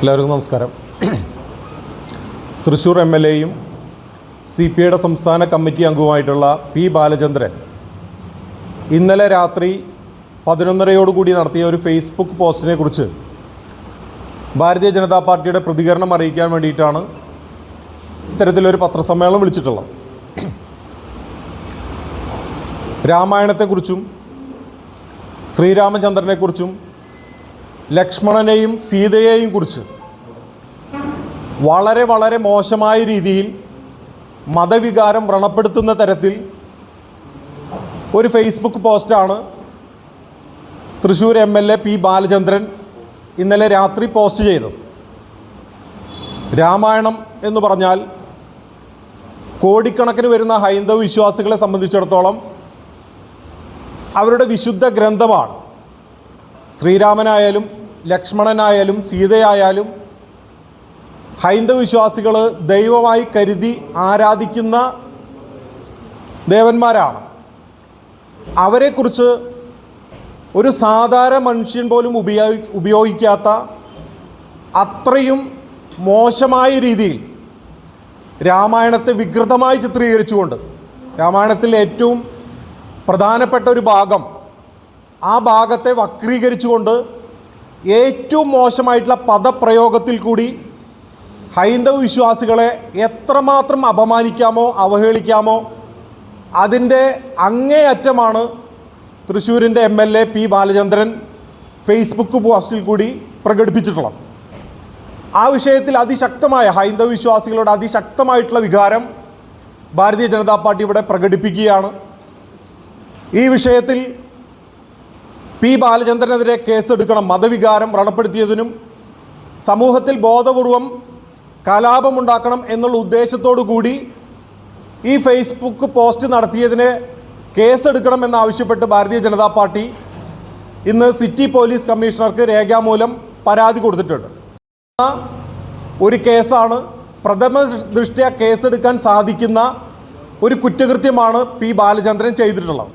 എല്ലാവർക്കും നമസ്കാരം. Thrissur M L എയും സി പി ഐയുടെ സംസ്ഥാന കമ്മിറ്റി അംഗവുമായിട്ടുള്ള പി ബാലചന്ദ്രൻ ഇന്നലെ രാത്രി പതിനൊന്നരയോടുകൂടി നടത്തിയ ഒരു ഫേസ്ബുക്ക് പോസ്റ്റിനെ കുറിച്ച് ഭാരതീയ ജനതാ പാർട്ടിയുടെ പ്രതികരണം അറിയിക്കാൻ വേണ്ടിയിട്ടാണ് ഇത്തരത്തിലൊരു പത്രസമ്മേളനം വിളിച്ചിട്ടുള്ളത്. രാമായണത്തെക്കുറിച്ചും ശ്രീരാമചന്ദ്രനെക്കുറിച്ചും ലക്ഷ്മണനെയും സീതയെയും കുറിച്ച്. വളരെ വളരെ മോശമായ രീതിയിൽ മതവികാരം വ്രണപ്പെടുത്തുന്ന തരത്തിൽ ഒരു ഫേസ്ബുക്ക് പോസ്റ്റാണ് Thrissur M L A P Balachandran ഇന്നലെ രാത്രി പോസ്റ്റ് ചെയ്തത്. രാമായണം എന്ന് പറഞ്ഞാൽ കോടിക്കണക്കിന് വരുന്ന ഹൈന്ദവ വിശ്വാസികളെ സംബന്ധിച്ചിടത്തോളം അവരുടെ വിശുദ്ധ ഗ്രന്ഥമാണ്. ശ്രീരാമനായാലും ലക്ഷ്മണനായാലും സീതയായാലും ഹൈന്ദവ വിശ്വാസികൾ ദൈവമായി കരുതി ആരാധിക്കുന്ന ദേവന്മാരാണ്. അവരെക്കുറിച്ച് ഒരു സാധാരണ മനുഷ്യൻ പോലും ഉപയോഗി ഉപയോഗിക്കാത്ത അത്രയും മോശമായ രീതിയിൽ രാമായണത്തെ വികൃതമായി ചിത്രീകരിച്ചുകൊണ്ട് രാമായണത്തിൽ ഏറ്റവും പ്രധാനപ്പെട്ട ഒരു ഭാഗം ആ ഭാഗത്തെ വക്രീകരിച്ചുകൊണ്ട് ഏറ്റവും മോശമായിട്ടുള്ള പദപ്രയോഗത്തിൽ കൂടി ഹൈന്ദവ വിശ്വാസികളെ എത്രമാത്രം അപമാനിക്കാമോ അവഹേളിക്കാമോ അതിന്റെ അങ്ങേയറ്റമാണ് തൃശ്ശൂരിന്റെ M L A P Balachandran Facebook പോസ്റ്റിൽ കൂടി പ്രകടിപ്പിച്ചിട്ടുള്ളത്. ആ വിഷയത്തിൽ അതിശക്തമായ ഹൈന്ദവ വിശ്വാസികളുടെ അതിശക്തമായിട്ടുള്ള വികാരം ഭാരതീയ ജനതാ പാർട്ടി ഇവിടെ പ്രകടിപ്പിക്കുകയാണ്. ഈ വിഷയത്തിൽ പി ബാലചന്ദ്രനെതിരെ കേസെടുക്കണം മതവികാരം വ്രണപ്പെടുത്തിയതിനും സമൂഹത്തിൽ ബോധപൂർവം കലാപമുണ്ടാക്കണം എന്നുള്ള ഉദ്ദേശത്തോടു കൂടി ഈ ഫേസ്ബുക്ക് പോസ്റ്റ് നടത്തിയതിനെ കേസെടുക്കണം എന്നാവശ്യപ്പെട്ട് ഭാരതീയ ജനതാ പാർട്ടി ഇന്ന് സിറ്റി പോലീസ് കമ്മീഷണർക്ക് രേഖാമൂലം പരാതി കൊടുത്തിട്ടുണ്ട്. ഒരു കേസാണ്. പ്രഥമ ദൃഷ്ട്യാ കേസെടുക്കാൻ സാധിക്കുന്ന ഒരു കുറ്റകൃത്യമാണ് പി ബാലചന്ദ്രൻ ചെയ്തിട്ടുള്ളത്.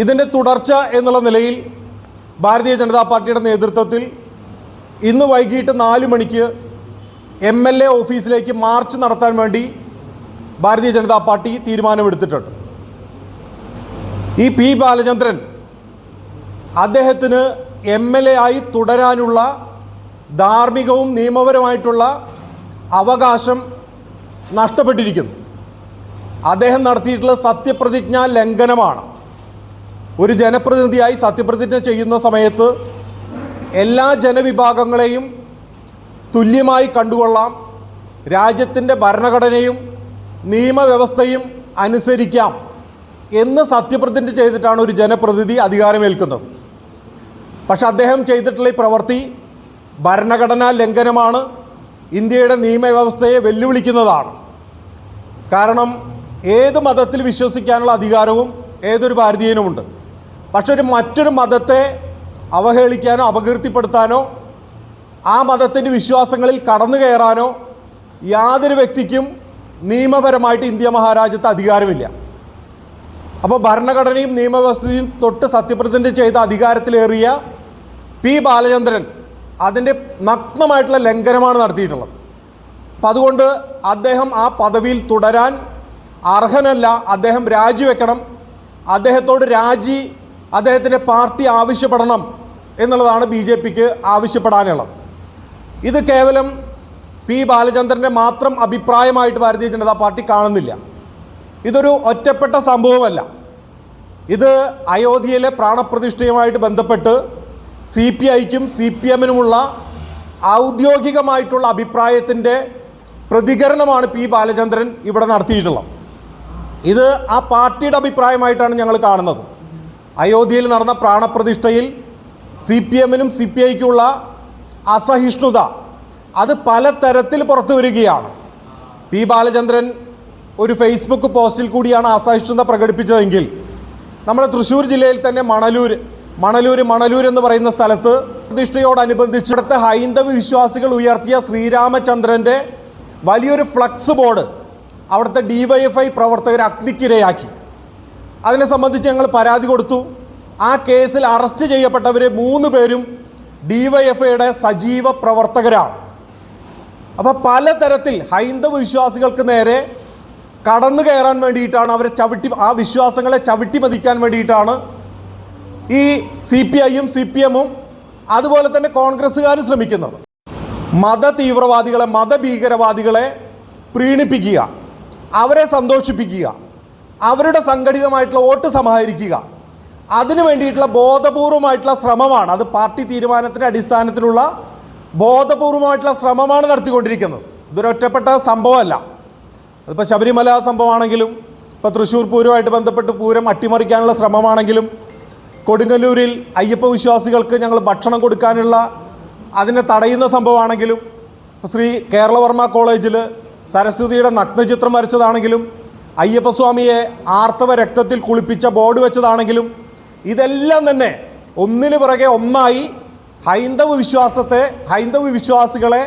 ഇതിന്റെ തുടർച്ച എന്നുള്ള നിലയിൽ ഭാരതീയ ജനതാ പാർട്ടിയുടെ നേതൃത്വത്തിൽ ഇന്ന് വൈകിട്ട് നാല് മണിക്ക് എം എൽ എ ഓഫീസിലേക്ക് മാർച്ച് നടത്താൻ വേണ്ടി ഭാരതീയ ജനതാ പാർട്ടി തീരുമാനമെടുത്തിട്ടുണ്ട്. ഈ പി ബാലചന്ദ്രൻ അദ്ദേഹത്തിന് എം എൽ എ ആയി തുടരാനുള്ള ധാർമ്മികവും നിയമപരമായിട്ടുള്ള അവകാശം നഷ്ടപ്പെട്ടിരിക്കുന്നു. അദ്ദേഹം നടത്തിയിട്ടുള്ള സത്യപ്രതിജ്ഞാ ലംഘനമാണ്. ഒരു ജനപ്രതിനിധിയായി സത്യപ്രതിജ്ഞ ചെയ്യുന്ന സമയത്ത് എല്ലാ ജനവിഭാഗങ്ങളെയും തുല്യമായി കണ്ടുകൊള്ളാം. രാജ്യത്തിന്റെ ഭരണഘടനയും നിയമവ്യവസ്ഥയും അനുസരിക്കാം എന്ന് സത്യപ്രതിജ്ഞ ചെയ്തിട്ടാണ് ഒരു ജനപ്രതിനിധി അധികാരമേൽക്കുന്നത്. പക്ഷെ അദ്ദേഹം ചെയ്തിട്ടുള്ള ഈ പ്രവൃത്തി ഭരണഘടനാ ലംഘനമാണ്. ഇന്ത്യയുടെ നിയമവ്യവസ്ഥയെ വെല്ലുവിളിക്കുന്നതാണ്. കാരണം ഏത് മതത്തിൽ വിശ്വസിക്കാനുള്ള അധികാരവും ഏതൊരു ഭാരതീയനുമുണ്ട്. പക്ഷെ ഒരു മറ്റൊരു മതത്തെ അവഹേളിക്കാനോ അപകീർത്തിപ്പെടുത്താനോ ആ മതത്തിന്റെ വിശ്വാസങ്ങളിൽ കടന്നു കയറാനോ യാതൊരു വ്യക്തിക്കും നിയമപരമായിട്ട് ഇന്ത്യ മഹാരാജ്യത്ത് അധികാരമില്ല. അപ്പോൾ ഭരണഘടനയും നിയമവ്യവസ്ഥയും തൊട്ട് സത്യപ്രതിജ്ഞ ചെയ്ത അധികാരത്തിലേറിയ പി ബാലചന്ദ്രൻ അതിന്റെ നഗ്നമായിട്ടുള്ള ലംഘനമാണ് നടത്തിയിട്ടുള്ളത്. അപ്പം അതുകൊണ്ട് അദ്ദേഹം ആ പദവിയിൽ തുടരാൻ അർഹനല്ല അദ്ദേഹം രാജിവെക്കണം അദ്ദേഹത്തോട് രാജി അദ്ദേഹത്തിന്റെ പാർട്ടി ആവശ്യപ്പെടണം എന്നുള്ളതാണ് ബി ജെ പിക്ക് ആവശ്യപ്പെടാനുള്ളത്. ഇത് കേവലം പി ബാലചന്ദ്രന്റെ മാത്രം അഭിപ്രായമായിട്ട് ഭാരതീയ ജനതാ പാർട്ടി കാണുന്നില്ല. ഇതൊരു ഒറ്റപ്പെട്ട സംഭവമല്ല. ഇത് അയോധ്യയിലെ പ്രാണപ്രതിഷ്ഠയുമായിട്ട് ബന്ധപ്പെട്ട് സി പി ഐക്കും സി പി എമ്മിനുമുള്ള ഔദ്യോഗികമായിട്ടുള്ള അഭിപ്രായത്തിന്റെ പ്രതികരണമാണ് പി ബാലചന്ദ്രൻ ഇവിടെ നടത്തിയിട്ടുള്ളത്. ഇത് ആ പാർട്ടിയുടെ അഭിപ്രായമായിട്ടാണ് ഞങ്ങൾ കാണുന്നത്. അയോധ്യയിൽ നടന്ന പ്രാണപ്രതിഷ്ഠയിൽ സി പി എമ്മിനും സി പി ഐക്കുള്ള അസഹിഷ്ണുത അത് പലതരത്തിൽ പുറത്തു വരികയാണ്. പി ബാലചന്ദ്രൻ ഒരു ഫേസ്ബുക്ക് പോസ്റ്റിൽ കൂടിയാണ് അസഹിഷ്ണുത പ്രകടിപ്പിച്ചതെങ്കിൽ നമ്മുടെ തൃശ്ശൂർ ജില്ലയിൽ തന്നെ മണലൂർ മണലൂർ മണലൂർ എന്ന് പറയുന്ന സ്ഥലത്ത് പ്രതിഷ്ഠയോടനുബന്ധിച്ച് ഇവിടുത്തെ ഹൈന്ദവ വിശ്വാസികൾ ഉയർത്തിയ ശ്രീരാമചന്ദ്രന്റെ വലിയൊരു ഫ്ലക്സ് ബോർഡ് അവിടുത്തെ ഡി വൈ എഫ് ഐ പ്രവർത്തകർ അഗ്നിക്കിരയാക്കി. അതിനെ സംബന്ധിച്ച് ഞങ്ങൾ പരാതി കൊടുത്തു. ആ കേസിൽ അറസ്റ്റ് ചെയ്യപ്പെട്ടവരെ മൂന്ന് പേരും ഡിവൈഎഫ്ഐയുടെ സജീവ പ്രവർത്തകരാണ്. അപ്പോൾ പലതരത്തിൽ ഹൈന്ദവ വിശ്വാസികൾക്ക് നേരെ കടന്നു കയറാൻ വേണ്ടിയിട്ടാണ് അവരെ ചവിട്ടി ആ വിശ്വാസങ്ങളെ ചവിട്ടി മതിക്കാൻ വേണ്ടിയിട്ടാണ് ഈ സി പി ഐയും സി പി എമ്മും അതുപോലെ തന്നെ കോൺഗ്രസ്സുകാരും ശ്രമിക്കുന്നത്. മത തീവ്രവാദികളെ മതഭീകരവാദികളെ പ്രീണിപ്പിക്കുക അവരെ സന്തോഷിപ്പിക്കുക. അവരുടെ സംഘടിതമായിട്ടുള്ള വോട്ട് സമാഹരിക്കുക. അതിനു വേണ്ടിയിട്ടുള്ള ബോധപൂർവമായിട്ടുള്ള ശ്രമമാണ്. അത് പാർട്ടി തീരുമാനത്തിന്റെ അടിസ്ഥാനത്തിലുള്ള ബോധപൂർവമായിട്ടുള്ള ശ്രമമാണ് നടത്തിക്കൊണ്ടിരിക്കുന്നത്. ഇതൊരൊറ്റപ്പെട്ട സംഭവമല്ല. അതിപ്പോൾ ശബരിമല സംഭവമാണെങ്കിലും ഇപ്പോൾ തൃശ്ശൂർ പൂരവുമായിട്ട് ബന്ധപ്പെട്ട് പൂരം അട്ടിമറിക്കാനുള്ള ശ്രമമാണെങ്കിലും കൊടുങ്ങല്ലൂരിൽ അയ്യപ്പ വിശ്വാസികൾക്ക് ഞങ്ങൾ ഭക്ഷണം കൊടുക്കാനുള്ള അതിനെ തടയുന്ന സംഭവമാണെങ്കിലും ശ്രീ കേരളവർമ്മ കോളേജിൽ സരസ്വതിയുടെ നഗ്നചിത്രം വരച്ചതാണെങ്കിലും അയ്യപ്പസ്വാമിയെ ആർത്തവ രക്തത്തിൽ കുളിപ്പിച്ച ബോർഡ് വെച്ചതാണെങ്കിലും ഇതെല്ലാം തന്നെ ഒന്നിനു പുറകെ ഒന്നായി ഹൈന്ദവ വിശ്വാസത്തെ ഹൈന്ദവ വിശ്വാസികളെ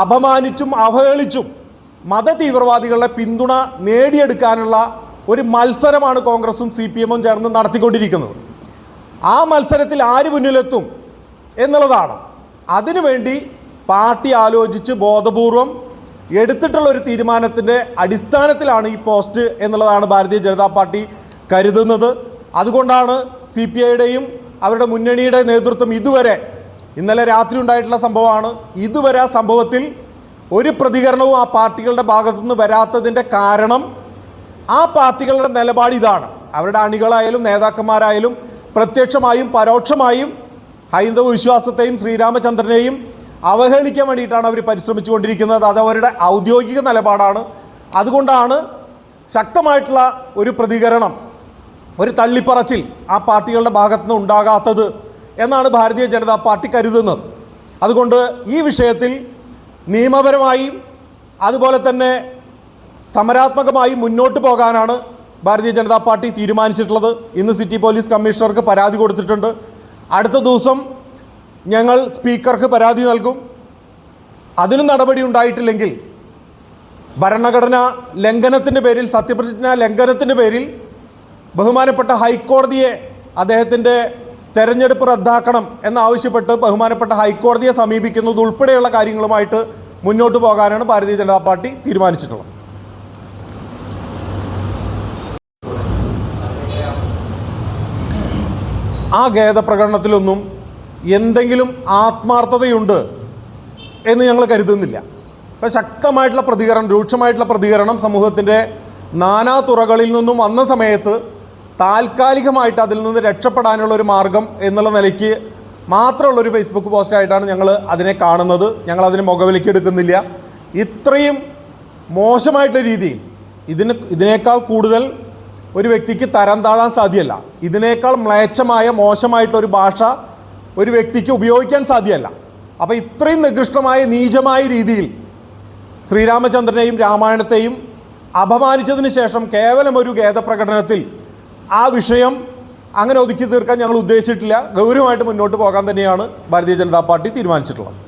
അപമാനിച്ചും അവഹേളിച്ചും മത തീവ്രവാദികളുടെ പിന്തുണ നേടിയെടുക്കാനുള്ള ഒരു മത്സരമാണ് കോൺഗ്രസും സി പി എമ്മും ചേർന്ന് നടത്തിക്കൊണ്ടിരിക്കുന്നത്. ആ മത്സരത്തിൽ ആര് മുന്നിലെത്തും എന്നുള്ളതാണ്. അതിനുവേണ്ടി പാർട്ടി ആലോചിച്ച് ബോധപൂർവം എടുത്തിട്ടുള്ള ഒരു തീരുമാനത്തിന്റെ അടിസ്ഥാനത്തിലാണ് ഈ പോസ്റ്റ് എന്നുള്ളതാണ് ഭാരതീയ ജനതാ പാർട്ടി കരുതുന്നത്. അതുകൊണ്ടാണ് സി പി ഐയുടെയും അവരുടെ മുന്നണിയുടെ നേതൃത്വം ഇതുവരെ ഇന്നലെ രാത്രി ഉണ്ടായിട്ടുള്ള സംഭവമാണ് ഇതുവരെ ആ സംഭവത്തിൽ ഒരു പ്രതികരണവും ആ പാർട്ടികളുടെ ഭാഗത്തുനിന്ന് വരാത്തതിന്റെ കാരണം ആ പാർട്ടികളുടെ നിലപാട് ഇതാണ്. അവരുടെ അണികളായാലും നേതാക്കന്മാരായാലും പ്രത്യക്ഷമായും പരോക്ഷമായും ഹൈന്ദവ വിശ്വാസത്തെയും ശ്രീരാമചന്ദ്രനെയും അവഹേളിക്കാൻ വേണ്ടിയിട്ടാണ് അവർ പരിശ്രമിച്ചുകൊണ്ടിരിക്കുന്നത്. അത് അവരുടെ ഔദ്യോഗിക നിലപാടാണ്. അതുകൊണ്ടാണ് ശക്തമായിട്ടുള്ള ഒരു പ്രതികരണം ഒരു തള്ളിപ്പറച്ചിൽ ആ പാർട്ടികളുടെ ഭാഗത്തുനിന്ന് ഉണ്ടാകാത്തത് എന്നാണ് ഭാരതീയ ജനതാ പാർട്ടി കരുതുന്നത്. അതുകൊണ്ട് ഈ വിഷയത്തിൽ നിയമപരമായും അതുപോലെ തന്നെ സമരാത്മകമായി മുന്നോട്ട് പോകാനാണ് ഭാരതീയ ജനതാ പാർട്ടി തീരുമാനിച്ചിട്ടുള്ളത്. ഇന്ന് സിറ്റി പോലീസ് കമ്മീഷണർക്ക് പരാതി കൊടുത്തിട്ടുണ്ട്. അടുത്ത ദിവസം ഞങ്ങൾ സ്പീക്കർക്ക് പരാതി നൽകും. അതിന് നടപടി ഉണ്ടായിട്ടില്ലെങ്കിൽ ഭരണഘടന ലംഘനത്തിന്റെ പേരിൽ സത്യപ്രതിജ്ഞ ലംഘനത്തിന്റെ പേരിൽ ബഹുമാനപ്പെട്ട ഹൈക്കോടതിയെ അദ്ദേഹത്തിന്റെ തെരഞ്ഞെടുപ്പ് റദ്ദാക്കണം എന്നാവശ്യപ്പെട്ട് ബഹുമാനപ്പെട്ട ഹൈക്കോടതിയെ സമീപിക്കുന്നത് ഉൾപ്പെടെയുള്ള കാര്യങ്ങളുമായിട്ട് മുന്നോട്ട് പോകാനാണ് ഭാരതീയ ജനതാ പാർട്ടി തീരുമാനിച്ചിട്ടുള്ളത്. ആ ഖേദപ്രകടനത്തിലൊന്നും എന്തെങ്കിലും ആത്മാർത്ഥതയുണ്ട് എന്ന് ഞങ്ങൾ കരുതുന്നില്ല. അപ്പോൾ ശക്തമായിട്ടുള്ള പ്രതികരണം രൂക്ഷമായിട്ടുള്ള പ്രതികരണം സമൂഹത്തിന്റെ നാനാ തുറകളിൽ നിന്നും വന്ന സമയത്ത് താൽക്കാലികമായിട്ട് അതിൽ നിന്ന് രക്ഷപ്പെടാനുള്ള ഒരു മാർഗം എന്നുള്ള നിലയ്ക്ക് മാത്രമുള്ളൊരു ഫേസ്ബുക്ക് പോസ്റ്റായിട്ടാണ് ഞങ്ങൾ അതിനെ കാണുന്നത്. ഞങ്ങൾ അതിനെ മുഖവിലേക്ക് എടുക്കുന്നില്ല. ഇത്രയും മോശമായിട്ടുള്ള രീതിയിൽ ഇതിന് ഇതിനേക്കാൾ കൂടുതൽ ഒരു വ്യക്തിക്ക് തരം താഴാൻ സാധ്യമല്ല. ഇതിനേക്കാൾ മ്ലേച്ഛമായ മോശമായിട്ടുള്ള ഒരു ഭാഷ ഒരു വ്യക്തിക്ക് ഉപയോഗിക്കാൻ സാധ്യമല്ല. അപ്പോൾ ഇത്രയും നികൃഷ്ടമായ നീചമായ രീതിയിൽ ശ്രീരാമചന്ദ്രനെയും രാമായണത്തെയും അപമാനിച്ചതിന് ശേഷം കേവലം ഒരു ഖേദപ്രകടനത്തിൽ ആ വിഷയം അങ്ങനെ ഒതുക്കി തീർക്കാൻ ഞങ്ങൾ ഉദ്ദേശിച്ചിട്ടില്ല. ഗൗരവമായിട്ട് മുന്നോട്ട് പോകാൻ തന്നെയാണ് ഭാരതീയ ജനതാ പാർട്ടി തീരുമാനിച്ചിട്ടുള്ളത്.